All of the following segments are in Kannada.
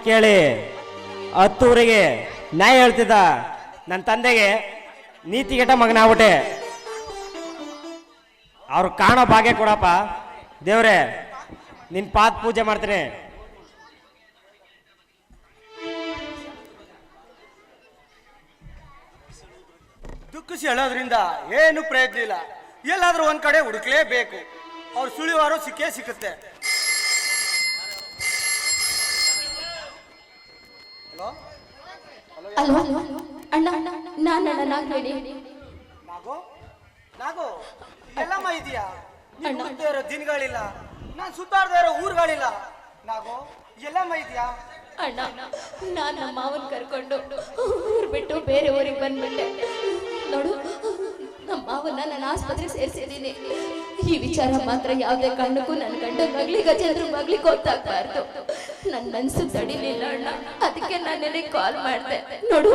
ಮಾತು ಕೇಳಿ ಹತ್ತೂರಿಗೆ ನ್ಯಾಯ ಹೇಳ್ತಿದ್ದ ನನ್ನ ತಂದೆಗೆ ನೀತಿಗೆಟ್ಟ ಮಗನಾಗ್ಬಿಟ್ಟೆ. ಅವ್ರು ಕಾಣೋ ಭಾಗ್ಯ ಕೊಡಪ್ಪ. ದೇವ್ರೆ, ನಿನ್ ಪಾತ್ ಪೂಜೆ ಮಾಡ್ತೀನಿ. ದುಃಖಿಸಿ ಹೇಳೋದ್ರಿಂದ ಏನು ಪ್ರಯತ್ನ ಇಲ್ಲ. ಎಲ್ಲಾದ್ರೂ ಒಂದ್ ಕಡೆ ಹುಡುಕ್ಲೇಬೇಕು. ಅವ್ರು ಸುಳಿವಾರು ಸಿಕ್ಕೇ ಸಿಕ್ಕುತ್ತೆ. ಅಲ್ವಾ? ಅಣ್ಣ ನಾನು ಅಣ್ಣ ನಾಗವೇಣಿ ನಾಗೋ ನಾಗೋ ಎಲ್ಲಮ್ಮ ಇದೆಯಾ? ನೀನು ಇರೋ ದಿನಗಳಿಲ್ಲ. ನಾನು ಸುತ್ತಾಡ್ತಾ ಇರೋ ಊರುಗಳಿಲ್ಲ. ನಾಗೋ ಎಲ್ಲಮ್ಮ ಇದೆಯಾ? ಅಣ್ಣ ನಾನು ನಮ್ಮ ಮಾವನ್ ಕರ್ಕೊಂಡು ಊರು ಬಿಟ್ಟು ಬೇರೆ ಊರಿಗೆ ಬಂದ್ಬಿಟ್ಟೆ. ನೋಡು ನಮ್ಮ ಮಾವನ್ನ ನನ್ನ ಆಸ್ಪತ್ರೆಗೆ ಸೇರಿಸಿದ್ದೀನಿ. ಈ ವಿಚಾರ ಮಾತ್ರ ಯಾವುದೇ ಕಣ್ಣಕ್ಕೂ ನನ್ನ ಗಂಡ ಮಗ್ಲಿ ಗಜೇಂದ್ರ ಮಗ್ಲಿ ಗೊತ್ತಾಗ್ಬಾರ್ದು. ನನ್ನ ಮನ್ಸು ತಡಿಲಿಲ್ಲ ಅಣ್ಣ. ಅದಕ್ಕೆ ನಾನು ನಿನಗೆ ಕಾಲ್ ಮಾಡಿದೆ. ನೋಡು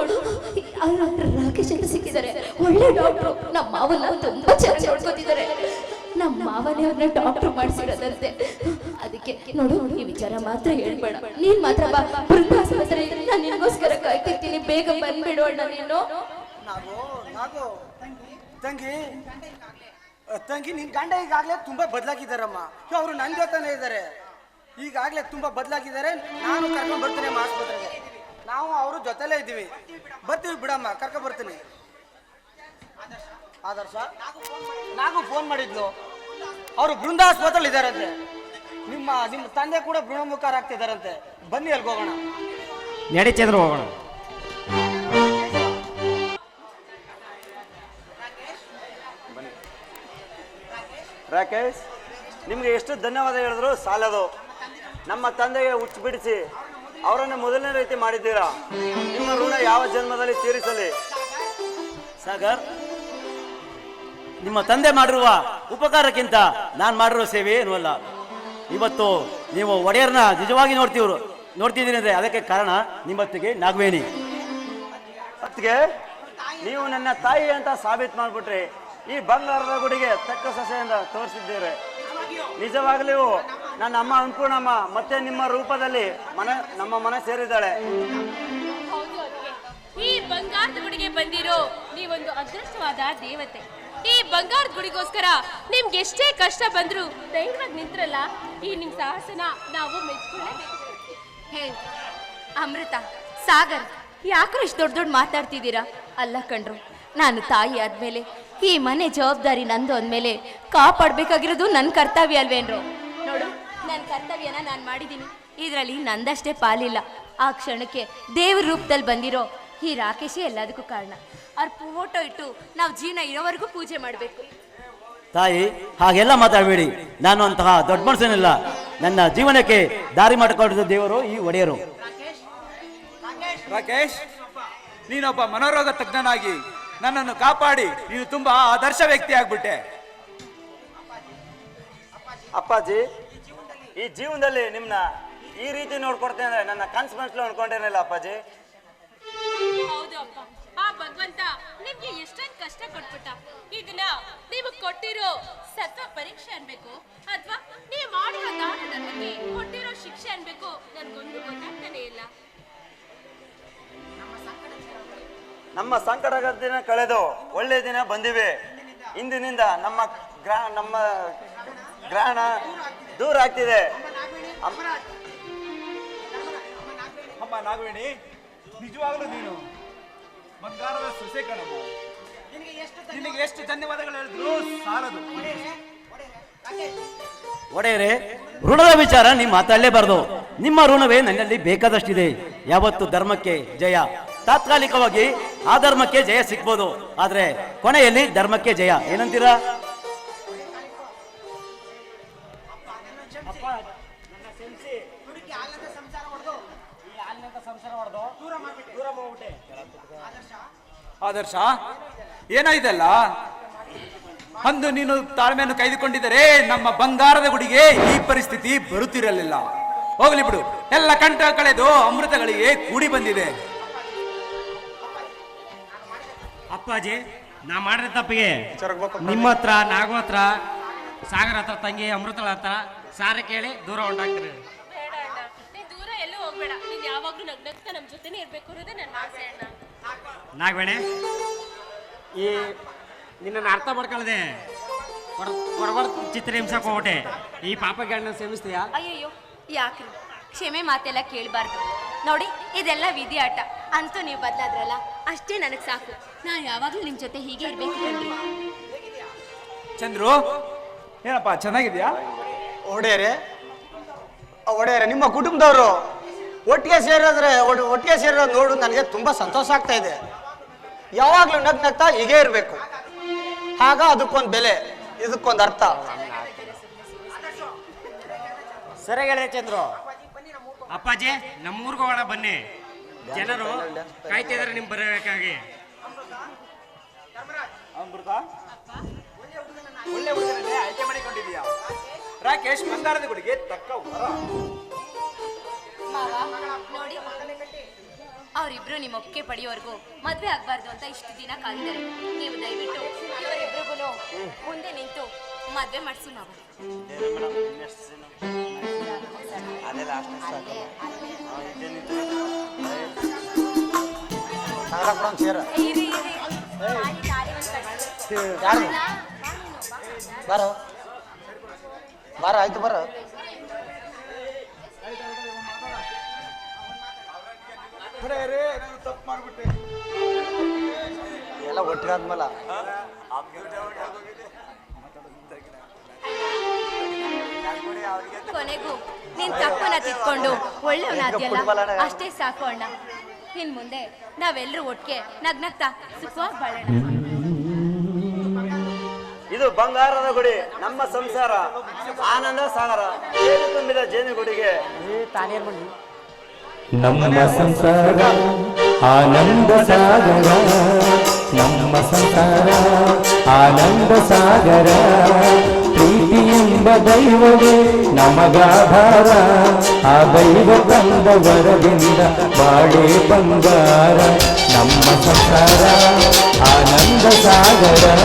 ಡಾಕ್ಟರ್ ರಾಕೇಶ್ ಅಂತ ಸಿಕ್ಕಿದ್ದಾರೆ. ಒಳ್ಳೆ ಡಾಕ್ಟ್ರು ನಮ್ಮ ಮಾವನ ತುಂಬಾ ಚೆನ್ನಾಗಿ ನೋಡ್ಕೋತಿದ್ದಾರೆ ನಮ್ಮ ಮಾವನೇ ಅವ್ರನ್ನ ಡಾಕ್ಟ್ರು ಮಾಡಿಸಿರೋದಂತೆ. ಅದಕ್ಕೆ ನೋಡು, ಈ ವಿಚಾರ ಮಾತ್ರ ಹೇಳ್ಬೇಡ. ನೀನ್ ಮಾತ್ರ ಬಾ. ನಾನು ನಿನಗೋಸ್ಕರ ಕಾಯ್ತಿರ್ತೀನಿ. ಬೇಗ ಬಂದ್ಬಿಡು ಅಣ್ಣ ನೀನು. ತಂಗಿ ತಂಗಿ. ನಿನ್ ಗಂಡ ಈಗಾಗಲೇ ತುಂಬಾ ಬದಲಾಗಿದ್ದಾರಮ್ಮ. ಅವರು ನನ್ನ ಜೊತೆನೇ ಇದ್ದಾರೆ. ಈಗಾಗಲೇ ತುಂಬ ಬದಲಾಗಿದ್ದಾರೆ. ನಾನು ಕರ್ಕೊಂಡು ಬರ್ತೀನಿ ಅಮ್ಮ ಆಸ್ಪತ್ರೆಗೆ. ನಾವು ಅವರು ಜೊತೆಲೇ ಇದ್ದೀವಿ. ಬರ್ತೀವಿ ಬಿಡಮ್ಮ ಕರ್ಕೊ ಬರ್ತೀನಿ. ಆದರ್ಶ ನಾಗು ಫೋನ್ ಮಾಡಿದ್ಲು. ಅವರು ಬೃಂದ ಇದ್ದಾರಂತೆ. ನಿಮ್ಮ ನಿಮ್ಮ ತಂದೆ ಕೂಡ ಬೃಣಮುಖರಾಗ್ತಿದ್ದಾರಂತೆ ಬನ್ನಿ ಅಲ್ಲಿ ಹೋಗೋಣ. ನಡಿ ಚಂದ್ರ ಹೋಗೋಣ. ರಾಕೇಶ್ ನಿಮಗೆ ಎಷ್ಟು ಧನ್ಯವಾದ ಹೇಳಿದ್ರು ಸಾಲದು. ನಮ್ಮ ತಂದೆಗೆ ಹುಚ್ಚು ಬಿಡಿಸಿ ಅವರನ್ನು ಮೊದಲನೇ ರೀತಿ ಮಾಡಿದ್ದೀರಾ? ನಿಮ್ಮ ಋಣ ಯಾವ ಜನ್ಮದಲ್ಲಿ ತೀರಿಸಲಿ? ಸಾಗರ್, ನಿಮ್ಮ ತಂದೆ ಮಾಡಿರುವ ಉಪಕಾರಕ್ಕಿಂತ ನಾನು ಮಾಡಿರೋ ಸೇವೆ ಏನೂ ಅಲ್ಲ. ಇವತ್ತು ನೀವು ಒಡೆಯರ್ನ ನಿಜವಾಗಿ ನೋಡ್ತೀವ್ರು. ನೋಡ್ತಿದ್ದೀನಿ ಅಂದರೆ ಅದಕ್ಕೆ ಕಾರಣ ನಿಮ್ಮತ್ತಿಗೆ ನಾಗವೇಣಿ. ಅತ್ತಿಗೆ, ನೀವು ನನ್ನ ತಾಯಿ ಅಂತ ಸಾಬೀತು ಮಾಡಿಬಿಟ್ರಿ. ಈ ಬಂಗಾರದ ಗುಡಿಗೆ ತಕ್ಕ ಸಸೆಯಿಂದ ತೋರಿಸಿದ್ದೀರಿ. ನಿಜವಾಗ್ಲೂ ನನ್ನ ಅಮ್ಮ ಅನ್ಪೂರ್ಣಮ್ಮ ಮತ್ತೆ ನಿಮ್ಮ ರೂಪದಲ್ಲಿ ಮನೆ ನಮ್ಮ ಮನೆ ಸೇರಿದ್ದಾಳೆ. ಈ ಬಂಗಾರದ ಗುಡಿಗೆ ಬಂದಿರೋ ನೀವೊಂದು ಅದೃಷ್ಟವಾದ ದೇವತೆ. ಈ ಬಂಗಾರದ ಗುಡಿಗೋಸ್ಕರ ನಿಮ್ಗೆ ಎಷ್ಟೇ ಕಷ್ಟ ಬಂದ್ರು ಧೈರ್ಯವಾಗಿ ನಿಂತ್ರಲ್ಲ ಈ ನಿಮ್ ಸಾಹಸನ ನಾವು ಮೆಚ್ಕೊಳ್ಳೇಬೇಕು. ಹೇ ಅಮೃತ ಸಾಗರ್ ಯಾಕೋ ಇಷ್ಟು ದೊಡ್ಡ ದೊಡ್ಡ ಮಾತಾಡ್ತಿದ್ದೀರಾ? ಅಲ್ಲ ಕಣ್ರು ನಾನು ತಾಯಿ ಆದ್ಮೇಲೆ ಈ ಮನೆ ಜವಾಬ್ದಾರಿ ನಂದು ಅಂದ್ಮೇಲೆ ಕಾಪಾಡ್ಬೇಕಾಗಿರೋದು ನನ್ನ ಕರ್ತವ್ಯ ಅಲ್ವೇನ್ರು? ನನ್ನ ಕರ್ತವ್ಯನ ನಾನು ಮಾಡಿದ್ದೀನಿ ಇದರಲ್ಲಿ ನಂದಷ್ಟೇ ಪಾಲಿಲ್ಲ. ಆ ಕ್ಷಣಕ್ಕೆ ದೇವ್ರ ರೂಪದಲ್ಲಿ ಬಂದಿರೋ ಈ ರಾಕೇಶೇ ಎಲ್ಲದಕ್ಕೂ ಕಾರಣ. ಅವ್ರ ಫೋಟೋ ಇಟ್ಟು ನಾವು ಜೀವನ ಇರೋವರೆಗೂ ಪೂಜೆ ಮಾಡಬೇಕು. ತಾಯಿ ಹಾಗೆಲ್ಲ ಮಾತಾಡಬೇಡಿ. ನಾನು ಅಂತಹ ದೊಡ್ಡ ಮನುಷ್ಯನಿಲ್ಲ. ನನ್ನ ಜೀವನಕ್ಕೆ ದಾರಿ ಮಾಡಿಕೊಂಡಿದ್ದ ದೇವರು ಈ ಒಡೆಯರು. ರಾಕೇಶ್ ನೀನೊಬ್ಬ ಮನೋರೋಗ ತಜ್ಞನಾಗಿ ನನ್ನನ್ನು ಕಾಪಾಡಿ. ನೀನು ತುಂಬಾ ಆದರ್ಶ ವ್ಯಕ್ತಿ ಆಗ್ಬಿಟ್ಟೆ. ಅಪ್ಪಾಜಿ. ಈ ಜೀವನದಲ್ಲಿ ನಿಮ್ನ ಈ ರೀತಿ ನೋಡ್ಕೊಡ್ತೇನೆ ಅಂದ್ರೆ ನನ್ನ ಕನ್ಸು ಮನಸ್ಸಲ್ಲಿ ಅನ್ಕೊಂಡಿರಲಿಲ್ಲ ಅಪ್ಪಾಜಿ. ಹೌದು ಅಪ್ಪ. ಆ ಭಗವಂತ ನಿಮ್ಗೆ ಎಷ್ಟೊಂದು ಕಷ್ಟ ಕೊಟ್ಬಿಟ್ಟ. ಇದನ್ನ ನೀವು ಕೊಟ್ಟಿರೋ ಸತ್ವ ಪರೀಕ್ಷೆ ಅನ್ಬೇಕು ಅಥವಾ ನೀವು ಮಾಡಿರೋ ಧರ್ಮಕ್ಕೆ ಕೊಟ್ಟಿರೋ ಶಿಕ್ಷೆ ಅನ್ಬೇಕು ನನ್ಗೊಂದು ಗೊತ್ತಾಗ್ತಾನೆ ಇಲ್ಲ. ನಮ್ಮ ಸಂಕಟದ ದಿನ ಕಳೆದು ಒಳ್ಳೆ ದಿನ ಬಂದಿವೆ. ಇಂದಿನಿಂದ ನಮ್ಮ ಗ್ರಹ ನಮ್ಮ ಗ್ರಹಣ ದೂರ ಆಗ್ತಿದೆ. ಅಮ್- ಅಮ್ಮ ನಾಗವೇಣಿ ನಿಜವಾಗ್ಲೂ ನೀನು ಬಂಗಾರದ ಸೊಸೆ ಕಣಮ್ಮ. ನಿನಗೆ ಎಷ್ಟು ಧನ್ಯವಾದಗಳು ಹೇಳಿದ್ರು? ಸಾಲದು. ಒಡೆಯರೆ ಋಣದ ವಿಚಾರ ನೀವು ಮಾತಾಡಲೇಬಾರ್ದು ನಿಮ್ಮ ಋಣವೇ ನನ್ನಲ್ಲಿ ಬೇಕಾದಷ್ಟಿದೆ. ಯಾವತ್ತು ಧರ್ಮಕ್ಕೆ ಜಯ? ತಾತ್ಕಾಲಿಕವಾಗಿ ಆ ಧರ್ಮಕ್ಕೆ ಜಯ ಸಿಗ್ಬೋದು. ಆದ್ರೆ ಕೊನೆಯಲ್ಲಿ ಧರ್ಮಕ್ಕೆ ಜಯ. ಏನಂತೀರಾ? ಆದರ್ಶ? ಏನಾಯ್ತಲ್ಲ? ಅಂದು ನೀನು ತಾಳ್ಮೆಯನ್ನು ಕೈದುಕೊಂಡಿದ್ದರೆ ನಮ್ಮ ಬಂಗಾರದ ಗುಡಿಗೆ ಈ ಪರಿಸ್ಥಿತಿ ಬರುತ್ತಿರಲಿಲ್ಲ. ಹೋಗ್ಲಿ ಬಿಡು. ಎಲ್ಲ ಕಂಠ ಕಳೆದು ಅಮೃತಗಳಿಗೆ ಕೂಡಿ ಬಂದಿದೆ. ಅಪ್ಪಾಜಿ ನಾ ಮಾಡಿದ ತಪ್ಪಿಗೆ. ನಿಮ್ಮ ಹತ್ರ ನಾಗೋ ಹತ್ರ ಸಾಗರ ಹತ್ರ ತಂಗಿ ಅಮೃತಳ ಹತ್ರ ಸಾರ ಕೇಳಿ ದೂರ ಉಂಟಾಗ್ತೀರಿ ಬೇಡ ಅಣ್ಣ. ನೀನ್ ದೂರ ಎಲ್ಲೂ ಹೋಗ್ಬೇಡ. ನೀನ್ ನೀನ್ ಯಾವಾಗ್ಲೂ ನಗ್ನಗ್ತಾ ನಮ್ ಜೊತೆನೇ ಇರ್ಬೇಕು ಅನ್ನೋದೇ ನನ್ನ ಆಸೆ ಅಣ್ಣ. ನಾಗವೇಣೆ ಈ ನಿನ್ನನ್ನು ಅರ್ಥ ಮಾಡ್ಕೊಳ್ಳದೆ ಹೊರ ಹೊರಬರ್ ಚಿತ್ರ ಹಿಂಸಕ್ಕೆ ಹೋಗ್ಬಿಟ್ಟೆ. ಈ ಪಾಪ ಗಣ್ಣ ಸೇವಿಸ್ತೀಯಾ ಅಯ್ಯಯ್ಯೋ ಯಾಕ್ರಿ? ಕ್ಷಮೆ ಮಾತೆಲ್ಲ ಕೇಳಬಾರ್ದು. ನೋಡಿ ಇದೆಲ್ಲ ವಿಧಿ ಆಟ ಅಂತೂ ನೀವು ಬದಲಾದ್ರಲ್ಲ ಅಷ್ಟೇ ನನಗೆ ಸಾಕು. ನಾನು ಯಾವಾಗಲೂ ನಿಮ್ಮ ಜೊತೆ ಹೀಗೆ ಇರ್ಬೇಕು ಚಂದ್ರು ಏನಪ್ಪ ಚೆನ್ನಾಗಿದ್ಯಾ? ಒಡೆಯರೆ ಒಡೆಯರೆ ನಿಮ್ಮ ಕುಟುಂಬದವರು ಒಟ್ಟಿಗೆ ಸೇರಿದ್ರೆ ಒಟ್ಟಿಗೆ ಸೇರೋದು ನೋಡು ನನಗೆ ತುಂಬ ಸಂತೋಷ ಆಗ್ತಾ ಇದೆ. ಯಾವಾಗಲೂ ನಗ್ ನಗ್ತಾ ಹೀಗೇ ಇರಬೇಕು. ಆಗ ಅದಕ್ಕೊಂದು ಬೆಲೆ ಇದಕ್ಕೊಂದು ಅರ್ಥ. ಸರಿ ಹೇಳಿದೆ ಚಂದ್ರು. ಅಪ್ಪಾಜಿ ನಮ್ಮ ಒಳ ಹೋಗೋಣ ಬನ್ನಿ. ಜನರು ಕಾಯ್ತಿದಾರೆ ನಿಮ್ ಬರಬೇಕಾಗಿ. ಅಮೃತ ಒಳ್ಳೆ ಹುಡುಗನನ್ನೇ ಆಯ್ಕೆ ಮಾಡಿಕೊಂಡಿದೀಯಾ ರಾಕೇಶ್ ಬಂಗಾರದ ಗುಡಿಗೆ ತಕ್ಕ ವರ. ಮಾವ. ನೋಡಿ ಅವರಿಬ್ರು ನಿಮ್ಮ ಒಪ್ಪಿಗೆ ಪಡೆಯೋವರೆಗೂ ಮದ್ವೆ ಆಗ್ಬಾರ್ದು ಅಂತ ಇಷ್ಟು ದಿನ ಕಾದಿದ್ದಾರೆ. ನೀವು ದಯವಿಟ್ಟು ಇವರಿಬ್ರಿಗೂ ಮುಂದೆ ನಿಂತು ಮದ್ವೆ ಮಾಡಿಸಿ ಮಾವ. ಇರಿ, ಇರಿ. ಒಂದ್ ಬಾರ. ಬಾರ ಆಯ್ತು ಬರ. ತಪ್ಪು ಮಾಡ್ಬಿಟ್ಟೆ ಎಲ್ಲ ಒಟ್ಟಿಗೆ ಆದ್ಮೇಲೆ. ಕೊನೆಗೂ ನಿನ್ ತಪ್ಪನ ತಿದ್ಕೊಂಡು ಒಳ್ಳೆಯವನಾದ್ಯಲ್ಲ ಅಷ್ಟೇ ಸಾಕು ಅಣ್ಣ. ಇನ್ ಮುಂದೆ ನಾವೆಲ್ಲರೂ ಒಟ್ಟಿಗೆ ನಗ್ನಗ್ತಾ ಸುಖವಾಗಿ ಬಾಳೋಣ. ಇದು ಬಂಗಾರದ ಗುಡಿ ನಮ್ಮ ಸಂಸಾರ ಆನಂದ ಸಾಗರ. ಜೇನು ತುಂಬಿದ ಜೇನುಗುಡಿಗೆ. ನಮ್ಮ ಸಂಸಾರ, ಆನಂದ ಸಾಗರ. ನಮ್ಮ ಸಂಸಾರ, ಆನಂದ ಸಾಗರ. ಪ್ರೀತಿ ಎಂಬ ದೈವವೇ ನಮಗಾಧಾರ. ಆ ದೈವ ತಂದ ವರದಿಂದ ಬಾಳೆ ಬಂಗಾರ. ನಮ್ಮ ಸಂಸಾರ, ಆನಂದ ಸಾಗರ.